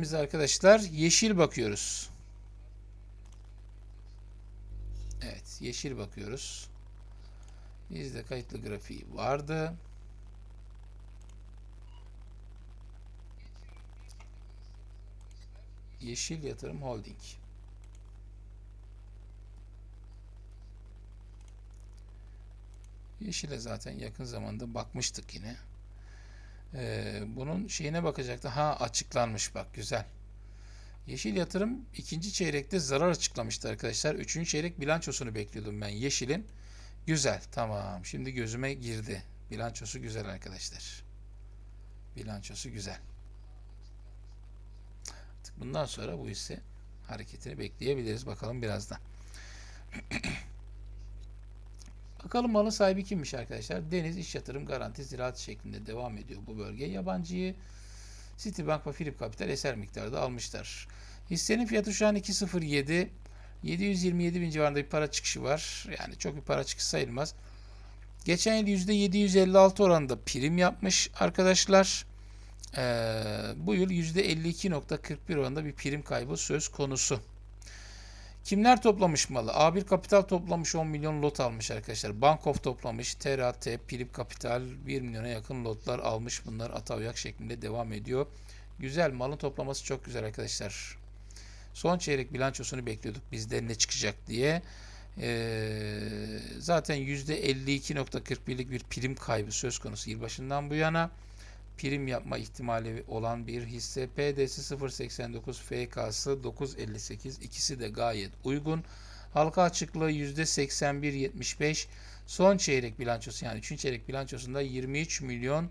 Biz arkadaşlar yeşil bakıyoruz. Evet, yeşil bakıyoruz. Bizde kayıtlı grafiği vardı. Yeşil Yatırım Holding. Yeşile zaten yakın zamanda bakmıştık yine. Ee, bunun şeyine bakacaktı. Ha açıklanmış bak güzel. Yeşil Yatırım ikinci çeyrekte zarar açıklamıştı arkadaşlar. Üçüncü çeyrek bilançosunu bekliyordum ben Yeşil'in. Güzel tamam. Şimdi gözüme girdi. Bilançosu güzel arkadaşlar. Bilançosu güzel. Bundan sonra bu hisse hareketini bekleyebiliriz. Bakalım birazdan. Bakalım malın sahibi kimmiş arkadaşlar? Deniz İş Yatırım Garanti Ziraat şeklinde devam ediyor bu bölge. Yabancıyı Citibank ve Philip Capital eser miktarda almışlar. Hissenin fiyatı şu an 2.07. 727 bin civarında bir para çıkışı var. Yani çok bir para çıkışı sayılmaz. Geçen yıl %756 oranında prim yapmış arkadaşlar. Ee, bu yıl %52.41 oranında bir prim kaybı söz konusu. Kimler toplamış malı? A1 Kapital toplamış 10 milyon lot almış arkadaşlar. Bankof toplamış. TRAT, Philip Kapital 1 milyona yakın lotlar almış. Bunlar atavyak şeklinde devam ediyor. Güzel. Malın toplaması çok güzel arkadaşlar. Son çeyrek bilançosunu bekliyorduk bizde ne çıkacak diye. Ee, zaten %52.41'lik bir prim kaybı söz konusu yılbaşından bu yana prim yapma ihtimali olan bir hisse. PD'si 0.89, FK'sı 9.58. İkisi de gayet uygun. Halka açıklığı %81.75. Son çeyrek bilançosu yani 3. çeyrek bilançosunda 23 milyon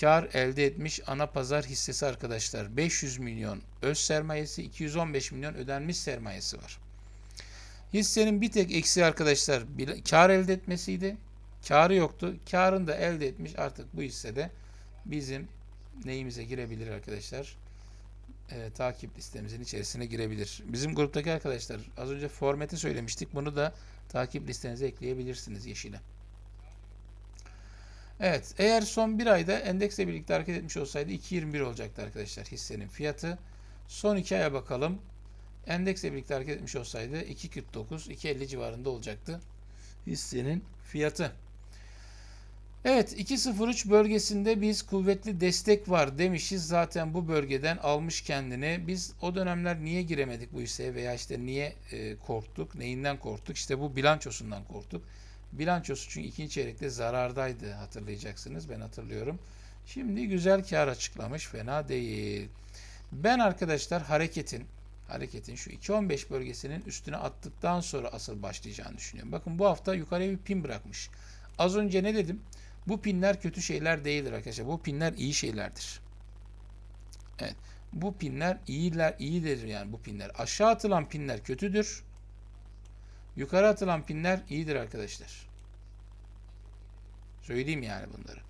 kar elde etmiş ana pazar hissesi arkadaşlar. 500 milyon öz sermayesi, 215 milyon ödenmiş sermayesi var. Hissenin bir tek eksiği arkadaşlar kar elde etmesiydi. Karı yoktu. Karını da elde etmiş. Artık bu hissede bizim neyimize girebilir arkadaşlar? Ee, takip listemizin içerisine girebilir. Bizim gruptaki arkadaşlar az önce formati söylemiştik. Bunu da takip listenize ekleyebilirsiniz yeşile. Evet, eğer son bir ayda endeksle birlikte hareket etmiş olsaydı 2.21 olacaktı arkadaşlar hissenin fiyatı. Son iki aya bakalım. Endeksle birlikte hareket etmiş olsaydı 2.49, 2.50 civarında olacaktı hissenin fiyatı. Evet 2.03 bölgesinde biz kuvvetli destek var demişiz. Zaten bu bölgeden almış kendini. Biz o dönemler niye giremedik bu hisseye veya işte niye e, korktuk? Neyinden korktuk? İşte bu bilançosundan korktuk. Bilançosu çünkü ikinci çeyrekte zarardaydı hatırlayacaksınız. Ben hatırlıyorum. Şimdi güzel kar açıklamış. Fena değil. Ben arkadaşlar hareketin hareketin şu 2.15 bölgesinin üstüne attıktan sonra asıl başlayacağını düşünüyorum. Bakın bu hafta yukarıya bir pin bırakmış. Az önce ne dedim? Bu pinler kötü şeyler değildir arkadaşlar. Bu pinler iyi şeylerdir. Evet. Bu pinler iyiler, iyidir yani bu pinler. Aşağı atılan pinler kötüdür. Yukarı atılan pinler iyidir arkadaşlar. Söyleyeyim yani bunları.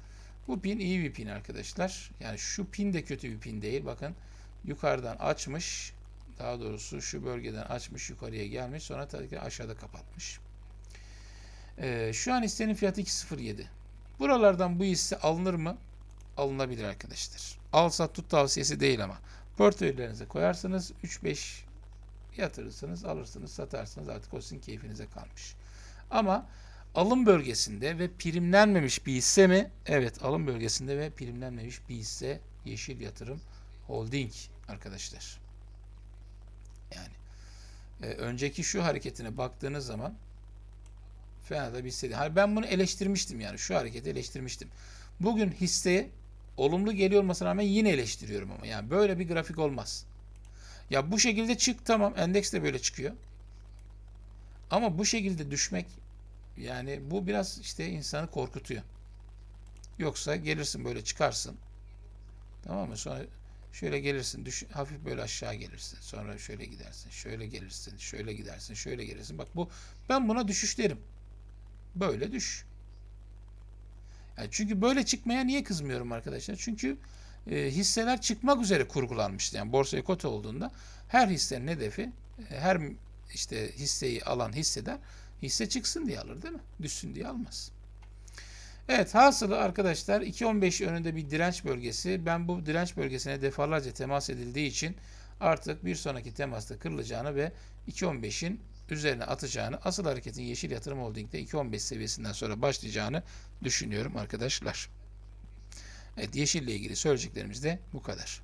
Bu pin iyi bir pin arkadaşlar. Yani şu pin de kötü bir pin değil. Bakın yukarıdan açmış. Daha doğrusu şu bölgeden açmış yukarıya gelmiş. Sonra ki aşağıda kapatmış. Ee, şu an hissenin fiyatı 2.07. Buralardan bu hisse alınır mı? Alınabilir arkadaşlar. Al sat tut tavsiyesi değil ama. Portföylerinize koyarsınız. 3-5 yatırırsınız, alırsınız, satarsınız. Artık o sizin keyfinize kalmış. Ama alım bölgesinde ve primlenmemiş bir hisse mi? Evet, alım bölgesinde ve primlenmemiş bir hisse Yeşil Yatırım Holding arkadaşlar. Yani e, önceki şu hareketine baktığınız zaman fena da bir hisse değil. Hani ben bunu eleştirmiştim yani şu hareketi eleştirmiştim. Bugün hisseye olumlu geliyor olmasına rağmen yine eleştiriyorum ama yani böyle bir grafik olmaz. Ya bu şekilde çık tamam endeks de böyle çıkıyor. Ama bu şekilde düşmek yani bu biraz işte insanı korkutuyor. Yoksa gelirsin böyle çıkarsın. Tamam mı? Sonra şöyle gelirsin, düş, hafif böyle aşağı gelirsin. Sonra şöyle gidersin, şöyle gelirsin, şöyle gidersin, şöyle gelirsin. Bak bu ben buna düşüş derim. Böyle düş. Yani çünkü böyle çıkmaya niye kızmıyorum arkadaşlar? Çünkü e, hisseler çıkmak üzere kurgulanmıştı. Yani borsaya kota olduğunda her hissenin hedefi e, her işte hisseyi alan hisseder hisse çıksın diye alır değil mi? Düşsün diye almaz. Evet hasılı arkadaşlar 2.15 önünde bir direnç bölgesi. Ben bu direnç bölgesine defalarca temas edildiği için artık bir sonraki temasta kırılacağını ve 2.15'in üzerine atacağını, asıl hareketin Yeşil Yatırım Holding'de 2.15 seviyesinden sonra başlayacağını düşünüyorum arkadaşlar. Evet Yeşil ilgili söyleyeceklerimiz de bu kadar.